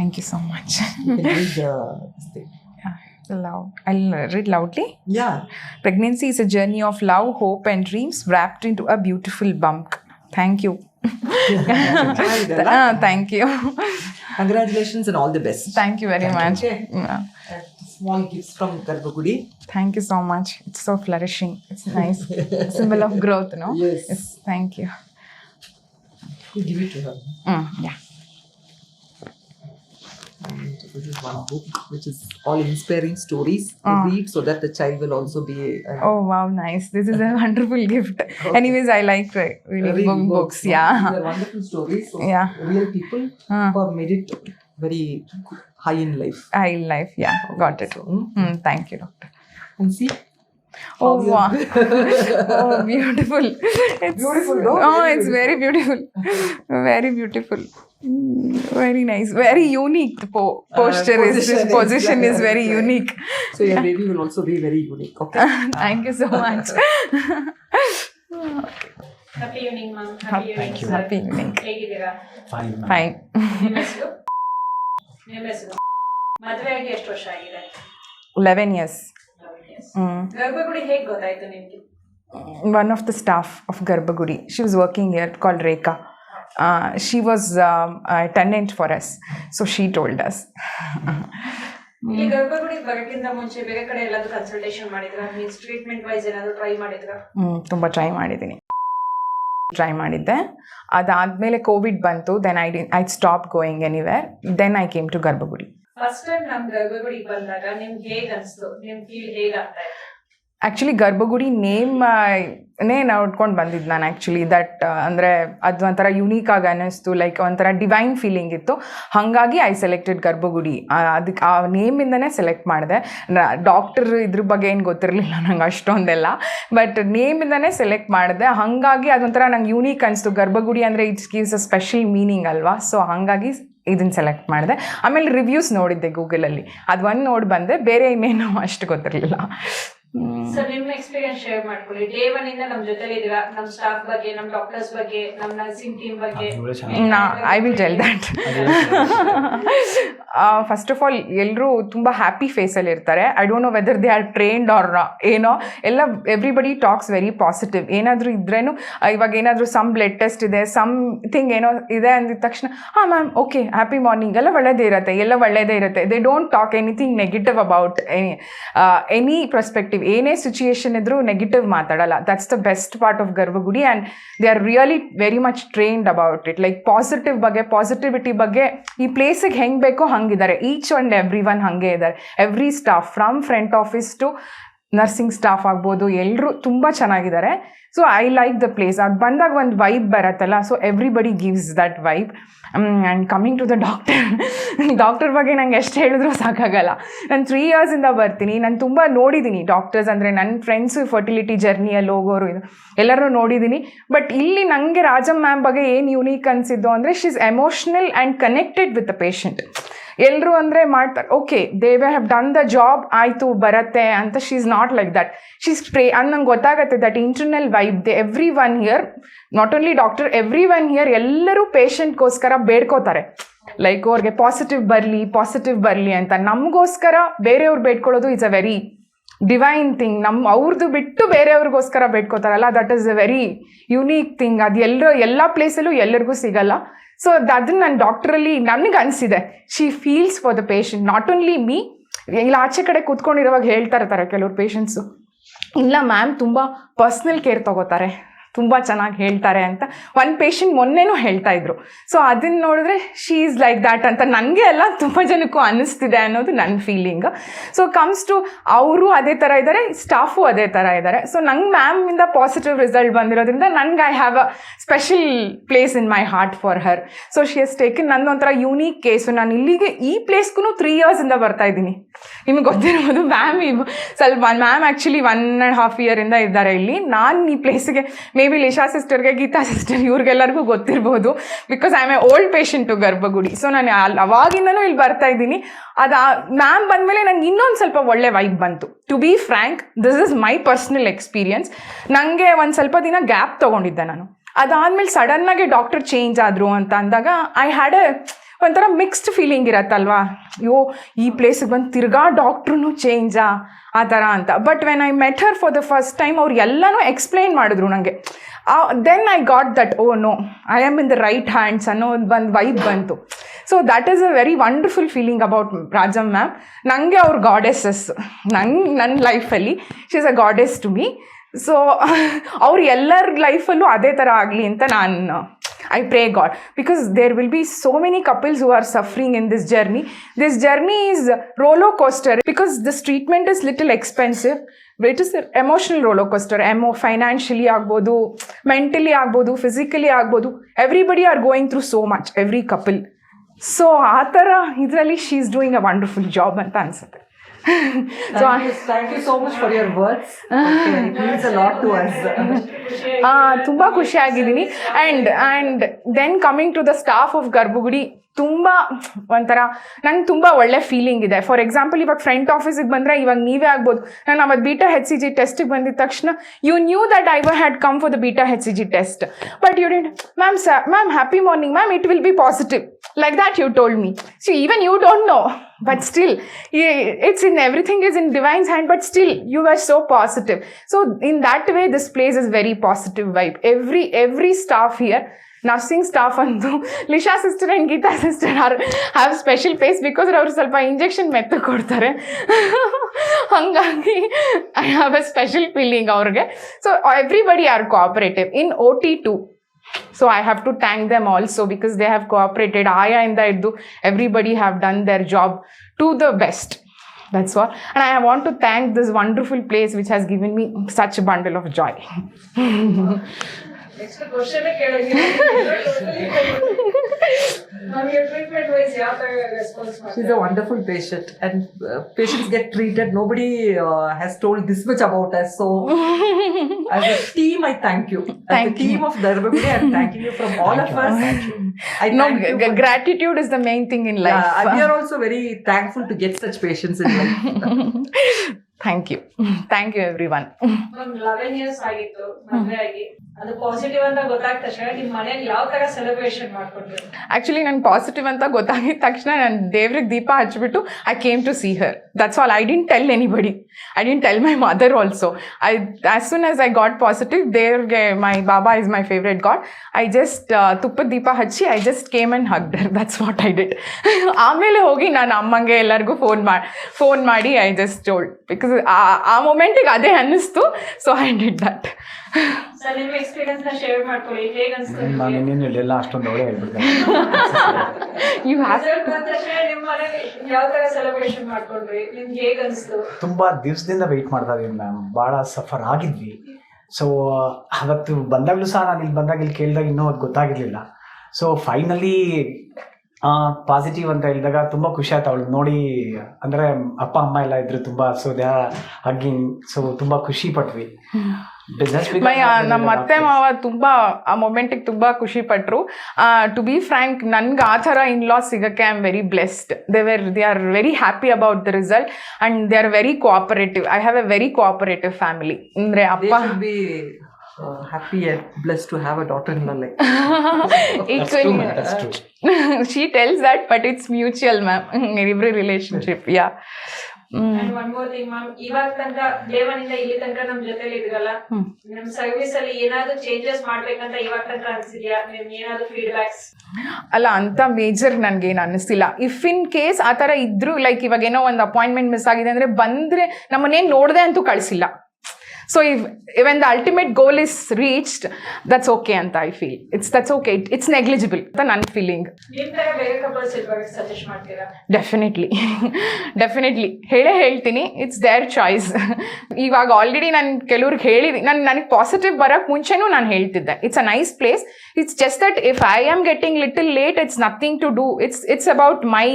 Thank you so much. you can read the. Love. I'll uh, read loudly. Yeah. Pregnancy is a journey of love, hope, and dreams wrapped into a beautiful bump. Thank you. uh, thank you. Congratulations and all the best. Thank you very thank much. You. Yeah. Small gifts from Garbhagudi. Thank you so much. It's so flourishing. It's nice. Symbol of growth, no? Yes. yes. Thank you. You give it to her. Mm, yeah. And this is one book which is all inspiring stories to Ah. read so that the child will also be uh, Oh wow, nice. This is a wonderful gift. Anyways, I like uh, reading reading book- books. no? Yeah. These are wonderful stories of Yeah. real people Ah. who have made it very high in life. I life. Yeah. Got it. Mm, Mm, thank you, doctor. and see. Oh how you- wow. oh, beautiful. It's, Beautiful, no? Oh, Very it's very beautiful. Very beautiful. Mm, very nice. Very unique. The po- posture is position this is- position is very right. unique. So your baby will also be very unique. Okay. Thank you so much. Happy evening ma'am happy evening sir Happy evening. ಹೇಗಿದ್ದೀರಾ fine Fine. ನಿಮ್ಮ ಹೆಸರು ನಿಮ್ಮ ಹೆಸರು ಮದುವೆ ಆಗಿ ಎಷ್ಟು ವರ್ಷ ಆಗಿದೆ 11 years. ಗರ್ಭಗುಡಿ ಹೇಗೆ ಗೊತ್ತಾಯ್ತು ನಿಮಗೆ? One of the staff of Garbhagudi. She was working here call Rekha she she was for us so she told us she told us. ಇಲ್ಲಿ ಗರ್ಭಗುಡಿ ಬರೋಕ್ಕಿಂತ ಮುಂಚೆ ಬೇರೆ ಕಡೆ ಎಲ್ಲಾದ್ರೂ ಕನ್ಸಲ್ಟೇಷನ್ ಮಾಡಿದ್ರ? ಮೀನ್ಸ್ ಟ್ರೀಟ್ಮೆಂಟ್ ವೈಸ್ ಏನಾದ್ರು ಟ್ರೈ ಮಾಡಿದ್ರ? ಹ್ಮ್, ತುಂಬ ಟ್ರೈ ಮಾಡಿದ್ದೀನಿ. ಟ್ರೈ ಮಾಡಿದ್ದೆ. ಅದಾದಮೇಲೆ ಕೋವಿಡ್ ಬಂತು. Then I did I stop going anywhere then I came to Garbhagudi. First time ನಮ್ ಗರ್ಭಗುಡಿಗೆ ಬಂದಾಗ ಹೇಗ್ ಅನ್ಸ್ತು? ಫೀಲ್ ಆ್ಯಕ್ಚುಲಿ ಗರ್ಭಗುಡಿ ನೇಮ್ ನೇ ನೋಡ್ಕೊಂಡು ಬಂದಿದ್ದು ನಾನು ಆ್ಯಕ್ಚುಲಿ ದಟ್ ಅಂದರೆ ಅದು ಒಂಥರ ಯುನೀಕ್ ಆಗಿ ಅನ್ನಿಸ್ತು ಲೈಕ್ ಒಂಥರ ಡಿವೈನ್ ಫೀಲಿಂಗ್ ಇತ್ತು. ಹಾಗಾಗಿ ಐ ಸೆಲೆಕ್ಟೆಡ್ ಗರ್ಭಗುಡಿ. ಅದಕ್ಕೆ ಆ ನೇಮಿಂದನೇ ಸೆಲೆಕ್ಟ್ ಮಾಡಿದೆ. ಡಾಕ್ಟರ್ ಇದ್ರ ಬಗ್ಗೆ ಏನು ಗೊತ್ತಿರಲಿಲ್ಲ ನಂಗೆ ಅಷ್ಟೊಂದೆಲ್ಲ. ಬಟ್ ನೇಮಿಂದನೇ ಸೆಲೆಕ್ಟ್ ಮಾಡಿದೆ. ಹಾಗಾಗಿ ಅದೊಂಥರ ನಂಗೆ ಯೂನೀಕ್ ಅನಿಸ್ತು. ಗರ್ಭಗುಡಿ ಅಂದರೆ it's gives a special meaning ಅಲ್ವಾ? ಸೊ ಹಾಗಾಗಿ ಇದನ್ನು ಸೆಲೆಕ್ಟ್ ಮಾಡಿದೆ. ಆಮೇಲೆ ರಿವ್ಯೂಸ್ ನೋಡಿದ್ದೆ ಗೂಗಲಲ್ಲಿ ಅದು ಒಂದು ನೋಡಿ ಬಂದೆ, ಬೇರೆ ಇನ್ನೇನು ಅಷ್ಟು ಗೊತ್ತಿರಲಿಲ್ಲ. ಸರ್ ನಿಮ್ಮ ಎಕ್ಸ್ಪೀರಿಯನ್ಸ್ ಶೇರ್ ಮಾಡ್ಕೊಳ್ಳಿ. ಡೇ ಒನ್ ಇಂದ ನಮ್ ಜೊತೆಲಿ ಇದೀರಾ ನಮ್ ಸ್ಟಾಫ್ ಬಗ್ಗೆ ನಮ್ ಡಾಕ್ಟರ್ಸ್ ಬಗ್ಗೆ ನಮ್ ನರ್ಸಿಂಗ್ ಟೀಮ್ ಬಗ್ಗೆ? ಇವ್ರೇ ನಾ I will tell that first of all ಎಲ್ಲರೂ ತುಂಬ ಹ್ಯಾಪಿ ಫೇಸಲ್ಲಿ ಇರ್ತಾರೆ. I don't know whether they are trained or ಏನೋ. ಎಲ್ಲ ಎವ್ರಿಬಡಿ ಟಾಕ್ಸ್ ವೆರಿ ಪಾಸಿಟಿವ್ ಏನಾದರೂ ಇದ್ರೇನು ಇವಾಗ ಏನಾದರೂ ಸಮ್ ಬ್ಲಡ್ ಟೆಸ್ಟ್ ಇದೆ ಸಮ್ ಥಿಂಗ್ ಏನೋ ಇದೆ ಅಂದಿದ ತಕ್ಷಣ ಹಾಂ ಮ್ಯಾಮ್ ಓಕೆ ಹ್ಯಾಪಿ ಮಾರ್ನಿಂಗ್ ಎಲ್ಲ ಒಳ್ಳೇದೇ ಇರುತ್ತೆ ಎಲ್ಲ ಒಳ್ಳೇದೇ ಇರುತ್ತೆ. They don't talk anything negative about any any perspective ಏನೇ ಸಿಚುಯೇಷನ್ ಇದ್ರೂ ನೆಗೆಟಿವ್ ಮಾತಾಡಲ್ಲ. That's the best part of Garbhagudi and they are really very much trained about it like positive ಬಗ್ಗೆ ಪಾಸಿಟಿವಿಟಿ ಬಗ್ಗೆ ಈ ಪ್ಲೇಸಿಗೆ ಹೆಂಗೆ ಬೇಕೋ ಹಂಗಿದ್ದಾರೆ. ಈಚ್ ಆ್ಯಂಡ್ ಎವ್ರಿ ಒನ್ ಹಾಗೆ ಇದ್ದಾರೆ. Every staff from front office to nursing staff ಆಗ್ಬೋದು ಎಲ್ಲರೂ ತುಂಬ ಚೆನ್ನಾಗಿದ್ದಾರೆ. So I like the place ಅದು ಬಂದಾಗ ಒಂದು vibe ಬರತ್ತಲ್ಲ so everybody gives that vibe and coming to the doctor doctor ಬಗ್ಗೆ ನಂಗೆ ಎಷ್ಟು ಹೇಳಿದ್ರು ಸಾಕಾಗಲ್ಲ. ನಾನು ತ್ರೀ ಇಯರ್ಸಿಂದ ಬರ್ತೀನಿ. ನಾನು ತುಂಬ ನೋಡಿದ್ದೀನಿ ಡಾಕ್ಟರ್ಸ್ ಅಂದರೆ ನನ್ನ ಫ್ರೆಂಡ್ಸು ಫರ್ಟಿಲಿಟಿ ಜರ್ನಿಯಲ್ಲಿ ಹೋಗೋರು ಇದು. ಎಲ್ಲರೂ ನೋಡಿದ್ದೀನಿ ಬಟ್ ಇಲ್ಲಿ ನನಗೆ ರಾಜಮ್ ಮ್ಯಾಮ್ ಬಗ್ಗೆ ಏನು ಯುನೀಕ್ ಅನಿಸಿದ್ದು ಅಂದರೆ she is emotional and connected with the patient ಎಲ್ಲರೂ ಅಂದರೆ ಮಾಡ್ತಾರೆ okay they we have done the job ಆಯಿತು, ಬರತ್ತೆ ಅಂತ. She is not like that she is pray ಅದು ನಂಗೆ ಗೊತ್ತಾಗುತ್ತೆ that internal vibe the every one here not only doctor every one here ಎಲ್ಲರೂ ಪೇಷಂಟ್ಗೋಸ್ಕರ ಬೇಡ್ಕೋತಾರೆ ಲೈಕ್ ಅವ್ರಿಗೆ ಪಾಸಿಟಿವ್ ಬರಲಿ ಪಾಸಿಟಿವ್ ಬರಲಿ ಅಂತ ನಮಗೋಸ್ಕರ ಬೇರೆಯವ್ರು ಬೇಡ್ಕೊಳ್ಳೋದು it's a very divine thing ನಮ್ಮ ಅವ್ರದ್ದು ಬಿಟ್ಟು ಬೇರೆಯವ್ರಿಗೋಸ್ಕರ ಬೇಡ್ಕೋತಾರಲ್ಲ that is a very unique thing ಅದು ಎಲ್ಲರೂ ಎಲ್ಲ ಪ್ಲೇಸಲ್ಲೂ ಎಲ್ಲರಿಗೂ ಸಿಗಲ್ಲ ಸೊ ಅದನ್ನು ನನ್ನ ಡಾಕ್ಟ್ರಲ್ಲಿ ನನಗೆ ಅನಿಸಿದೆ she feels for the patient not only me ಇಲ್ಲ ಆಚೆ ಕಡೆ ಕೂತ್ಕೊಂಡಿರುವಾಗ ಹೇಳ್ತಾ ಇರ್ತಾರೆ ಕೆಲವ್ರು ಪೇಷಂಟ್ಸು ಇಲ್ಲ ಮ್ಯಾಮ್ ತುಂಬ ಪರ್ಸ್ನಲ್ ಕೇರ್ ತಗೋತಾರೆ. ತುಂಬ ಚೆನ್ನಾಗಿ ಹೇಳ್ತಾರೆ ಅಂತ ಒಂದು ಪೇಷಂಟ್ ಮೊನ್ನೆನೂ ಹೇಳ್ತಾ ಇದ್ರು. ಸೊ ಅದನ್ನ ನೋಡಿದ್ರೆ ಶೀ ಈಸ್ ಲೈಕ್ ದ್ಯಾಟ್ ಅಂತ ನನಗೆ ಎಲ್ಲ ತುಂಬ ಜನಕ್ಕೂ ಅನ್ನಿಸ್ತಿದೆ ಅನ್ನೋದು ನನ್ನ ಫೀಲಿಂಗ್ ಸೊ ಕಮ್ಸ್ ಟು ಅವರು ಅದೇ ಥರ ಇದ್ದಾರೆ ಸ್ಟಾಫು ಅದೇ ಥರ ಇದ್ದಾರೆ ಸೊ ನಂಗೆ ಮ್ಯಾಮಿಂದ ಪಾಸಿಟಿವ್ ರಿಸಲ್ಟ್ ಬಂದಿರೋದ್ರಿಂದ ನನಗೆ I have a special place in my heart for her so she is taken ನನ್ನೊಂಥರ unique case ನಾನು ಇಲ್ಲಿಗೆ ಈ ಪ್ಲೇಸ್ಗೂ ತ್ರೀ ಇಯರ್ಸಿಂದ ಬರ್ತಾ ಇದ್ದೀನಿ. ನಿಮ್ಗೆ ಗೊತ್ತಿರ್ಬೋದು ಮ್ಯಾಮ್ ಸ್ವಲ್ಪ ma'am actually one and half ಇಯರಿಂದ ಇದ್ದಾರೆ ಇಲ್ಲಿ. ನಾನು ಈ ಪ್ಲೇಸಿಗೆ ಮೇ ಬಿ ಲಿಶಾ ಸಿಸ್ಟರ್ಗೆ ಗೀತಾ ಸಿಸ್ಟರ್ ಇವ್ರಿಗೆಲ್ಲರಿಗೂ ಗೊತ್ತಿರ್ಬೋದು. Because I am a old patient Garbhagudi so ನಾನು ಅಲ್ಲಿ ಅವಾಗಿಂದನೂ ಇಲ್ಲಿ ಬರ್ತಾ ಇದ್ದೀನಿ. ಅದು ಮ್ಯಾಮ್ ಬಂದಮೇಲೆ ನಂಗೆ ಇನ್ನೊಂದು ಸ್ವಲ್ಪ ಒಳ್ಳೆ ವೈಬ್ ಬಂತು. To be frank this is my personal experience ನನಗೆ ಒಂದು ಸ್ವಲ್ಪ ದಿನ ಗ್ಯಾಪ್ ತೊಗೊಂಡಿದ್ದೆ ನಾನು. ಅದಾದ್ಮೇಲೆ ಸಡನ್ನಾಗಿ ಡಾಕ್ಟರ್ ಚೇಂಜ್ ಆದರು ಅಂತ ಅಂದಾಗ ಐ ಹ್ಯಾಡ್ ಎ ಒಂಥರ ಮಿಕ್ಸ್ಡ್ ಫೀಲಿಂಗ್ ಇರತ್ತಲ್ವಾ? ಅಯ್ಯೋ, ಈ ಪ್ಲೇಸಿಗೆ ಬಂದು ತಿರ್ಗಾ ಡಾಕ್ಟ್ರು ಚೇಂಜಾ ಆ? ಥರ ಅಂತ. But when I met her for the first time ಅವ್ರು ಎಲ್ಲನೂ ಎಕ್ಸ್ಪ್ಲೈನ್ ಮಾಡಿದ್ರು ನನಗೆ then I got that oh no I am in the right hands ಅನ್ನೋ ಒಂದು ವೈಬ್ ಬಂತು. So that is a very wonderful feeling about Rajam ma'am ನನಗೆ ಅವ್ರ goddesses ನಂಗೆ ನನ್ನ ಲೈಫಲ್ಲಿ she is a goddess to me so ಅವ್ರು ಎಲ್ಲರ ಲೈಫಲ್ಲೂ ಅದೇ ಥರ ಆಗಲಿ ಅಂತ ನಾನು I pray god because there will be so many couples who are suffering in this journey this journey is roller coaster because this treatment is little expensive it is emotional roller coaster emo financially ಆಗ್ಬೋದು mentally ಆಗ್ಬೋದು physically ಆಗ್ಬೋದು. Everybody are going through so much every couple so ಆ ಥರ ಇದರಲ್ಲಿ she is doing a wonderful job ಅಂತ ಅನಿಸುತ್ತೆ. So Thank you, thank you so much for your words. Okay, it means a lot to us. ತುಂಬ ಖುಷಿಯಾಗಿದ್ದೀನಿ and and then coming to the staff of Garbhagudi ತುಂಬ ಒಂಥರ ನಂಗೆ ತುಂಬ ಒಳ್ಳೆ feeling ಇದೆ for example ಇವಾಗ ಫ್ರಂಟ್ ಆಫೀಸಿಗೆ ಬಂದರೆ ಇವಾಗ ನೀವೇ ಆಗ್ಬೋದು ನಾನು ಅವತ್ತು ಬೀಟಾ ಹೆಚ್ ಸಿ ಜಿ ಟೆಸ್ಟಿಗೆ ಬಂದಿದ ತಕ್ಷಣ you knew that I were had come for the beta H C G test but you didn't ma'am ಸ ma'am happy morning ma'am it will be positive like that you told me so even you don't know but still i- it's in everything is in divine's hand but still you were so positive so in that way this place is very positive vibe every every staff here nursing staff ಅಂತೂ Lisha sister and Geetha sister are have special place because ಅವ್ರು ಸ್ವಲ್ಪ injection ಮೆತ್ತ ಕೊಡ್ತಾರೆ ಹಾಗಾಗಿ I have a special feeling ಅವ್ರಿಗೆ so everybody are cooperative in O T to so i have to thank them also because they have cooperated. Aya and the irdu everybody have done their job to the best. That's all. And i want to thank this wonderful place which has given me such a bundle of joy. Next question ಕೇಳಂಗಿಲ್ಲ ನಮಗೆ treatment wise ಯಾವ ತರ response She's ಮಾಡ್ತಾರೆ a wonderful patient, and uh, patients get treated. Nobody uh, has told this much about us. So, as a team, I thank you. As Thank a team of Darbagudi, I'm thanking you from all of us. I No, thank you. g- for- gratitude is the main thing in life. Yeah, and we are also very thankful to get such patients in life. Thank you. Thank you, everyone. Ma'am eleven years ಆಗಿತ್ತು ಮದ್ವೆ ಆಗಿ ಅದು positive actually ನಾನು positive ಅಂತ ಗೊತ್ತಾಗಿದ ತಕ್ಷಣ ನಾನು ದೇವ್ರಿಗೆ ದೀಪ ಹಚ್ಬಿಟ್ಟು I came to see her that's all I didn't tell anybody I didn't tell my mother also I as soon as I got positive ದೇವ್ರಿಗೆ my Baba is my favourite god I just ತುಪ್ಪದ ದೀಪ ಹಚ್ಚಿ I just came and hugged her that's what I did ಆಮೇಲೆ ಹೋಗಿ ನಾನು ಅಮ್ಮಂಗೆ ಎಲ್ಲರಿಗೂ phone ಮಾಡಿ ಫೋನ್ ಮಾಡಿ ಐ ಜಸ್ಟ್ ಟೋಲ್ಡ್ ಬಿಕಾಸ್ ಆ ಮೂಮೆಂಟಿಗೆ ಅದೇ ಅನ್ನಿಸ್ತು. So I did that sir ನಿಮ್ ಎಕ್ಸ್ಪೀರಿಯನ್ಸ್ನ ಶೇರ್ ಮಾಡ್ಕೊಳ್ಳಿ. ಹೇಗ್ ಅನ್ಸ್ತು ನಾನು ಇನ್ನೇನು ಹೇಳಿಲ್ಲ ಅಷ್ಟೊಂದು ಅವಳೇ ಹೇಳ್ಬಿಡ್ತೇನೆ ಯು ಹ್ಯಾವ್ ರಿಸಲ್ಟ್ ಬಂದ ತಕ್ಷಣ ಯಾವ ತರ ಸೆಲೆಬ್ರೇಷನ್ ಮಾಡ್ಕೊಂಡ್ರಿ? ನಿಮ್ಗೆ ಹೇಗ್ ಅನ್ಸ್ತು? ತುಂಬ ದಿವಸದಿಂದ ವೆಯ್ಟ್ ಮಾಡ್ತಾ ಇದೀನಿ ಮ್ಯಾಮ್ ಭಾಳ ಸಫರ್ ಆಗಿದ್ವಿ. ಸೊ ಅವತ್ತು ಬಂದಾಗಲೂ ಸಹ ನಾನು ಇಲ್ಲಿ ಬಂದಾಗ ಇಲ್ಲಿ ಕೇಳಿದಾಗ ಇನ್ನೂ ಅದು ಗೊತ್ತಾಗಿರ್ಲಿಲ್ಲ. ಸೊ ಫೈನಲಿ ಪಾಸಿಟಿವ್ ಅಂತ ಹೇಳಿದಾಗ ತುಂಬ ಖುಷಿ ಆಯ್ತು ಅವಳು. ನೋಡಿ ಅಂದರೆ ಅಪ್ಪ ಅಮ್ಮ ಎಲ್ಲ ಇದ್ರು ತುಂಬ ಸೊ ದೇ ಹಗ್ಗಿಂಗ್ ಸೊ ತುಂಬ ಖುಷಿ ಪಟ್ವಿ. Just because my of the ನಮ್ಮ ಅತ್ತೆ doctors. ಮಾವ ತುಂಬ ಆ ಮೊಮೆಂಟಿಗೆ ತುಂಬ ಖುಷಿ ಪಟ್ಟರು ಟು ಬಿ ಫ್ರ್ಯಾಂಕ್ ನನ್ಗೆ ಆ ಥರ ಇನ್ ಲಾಸ್ ಸಿಗೋಕ್ಕೆ I am very blessed they were they are very happy about the result and they are very cooperative I have a very cooperative family ಅಂದರೆ They ಅಪ್ಪ should be uh, happy and blessed to have a daughter-in-law like. That's true, ma'am. That's true. She tells that but it's mutual ma'am every relationship yeah and one more thing ma'am ಇವಾಗ ತನಕ ದೇವನಿಂದ ಇಲ್ಲಿ ತನಕ ನಮ್ ಜೊತೆಲಿ ಇದ್ರಲ್ಲ ನಮ್ service ಅಲ್ಲಿ ಏನಾದ್ರು ಚೇಂಜಸ್ ಮಾಡ್ಬೇಕಂತ ಇವಾಗ ತನಕ ಅನ್ಸಿದ್ಯಾ? ನಿಮ್ ಏನಾದ್ರು ಫೀಡ್ಬ್ಯಾಕ್ಸ್ ಅಲ್ಲ ಅಂತ ಮೇಜರ್ ನನಗೇನು ಅನ್ನಿಸ್ತಿಲ್ಲ ಇಫ್ ಇನ್ ಕೇಸ್ ಆ ಥರ ಇದ್ರು ಲೈಕ್ ಇವಾಗ ಏನೋ ಒಂದು ಅಪಾಯಿಂಟ್ಮೆಂಟ್ ಮಿಸ್ ಆಗಿದೆ ಅಂದ್ರೆ ಬಂದ್ರೆ ನಮ್ಮನ್ನೇನು ನೋಡದೆ ಅಂತೂ ಕಳಿಸಿಲ್ಲ. ಸೊ ಇವ್ even the ultimate goal is reached that's okay ಅಂತ I feel it's that's okay it's negligible ಅಂತ ನನ್ನ ಫೀಲಿಂಗ್ ಡೆಫಿನೆಟ್ಲಿ ಡೆಫಿನೆಟ್ಲಿ ಹೇಳೇ ಹೇಳ್ತೀನಿ ಇಟ್ಸ್ ದೇರ್ ಚಾಯ್ಸ್ ಇವಾಗ ಆಲ್ರೆಡಿ ನಾನು ಕೆಲವ್ರಿಗೆ ಹೇಳಿದ್ದೀನಿ ನಾನು ನನಗೆ ಪಾಸಿಟಿವ್ ಬರೋಕ್ಕೆ ಮುಂಚೆನೂ ನಾನು ಹೇಳ್ತಿದ್ದೆ. It's a nice place it's just that if I am getting little late it's nothing to do it's it's about my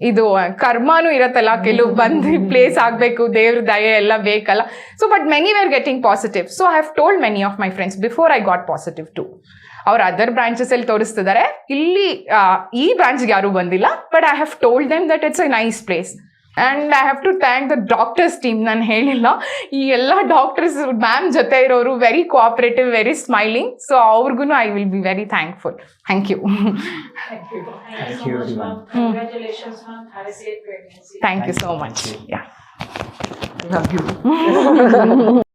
ಇದು ಕರ್ಮಾನು ಇರತ್ತಲ್ಲ ಕೆಲವು ಬಂದು ಪ್ಲೇಸ್ ಆಗಬೇಕು ದೇವ್ರ ದಯೆ ಎಲ್ಲ ಬೇಕಲ್ಲ. So but many were getting positive so I have told many of my friends before I got positive to ಅವ್ರ ಅದರ್ ಬ್ರಾಂಚಸ್ ಅಲ್ಲಿ ತೋರಿಸ್ತಿದ್ದಾರೆ ಇಲ್ಲಿ ಈ ಬ್ರಾಂಚ್ಗೆ ಯಾರು ಬಂದಿಲ್ಲ but I have told them that it's a nice place and I have to thank the doctors team ನಾನು ಹೇಳಿಲ್ಲ ಈ ಎಲ್ಲ ಡಾಕ್ಟರ್ಸ್ ಮ್ಯಾಮ್ ಜೊತೆ ಇರೋರು very cooperative very smiling so ಅವ್ರಿಗೂ I will be very thankful thank you Thank you. Thank you so you, much, everyone. ma'am. Congratulations, ma'am. Have a safe pregnancy. Thank you so much yeah Love you.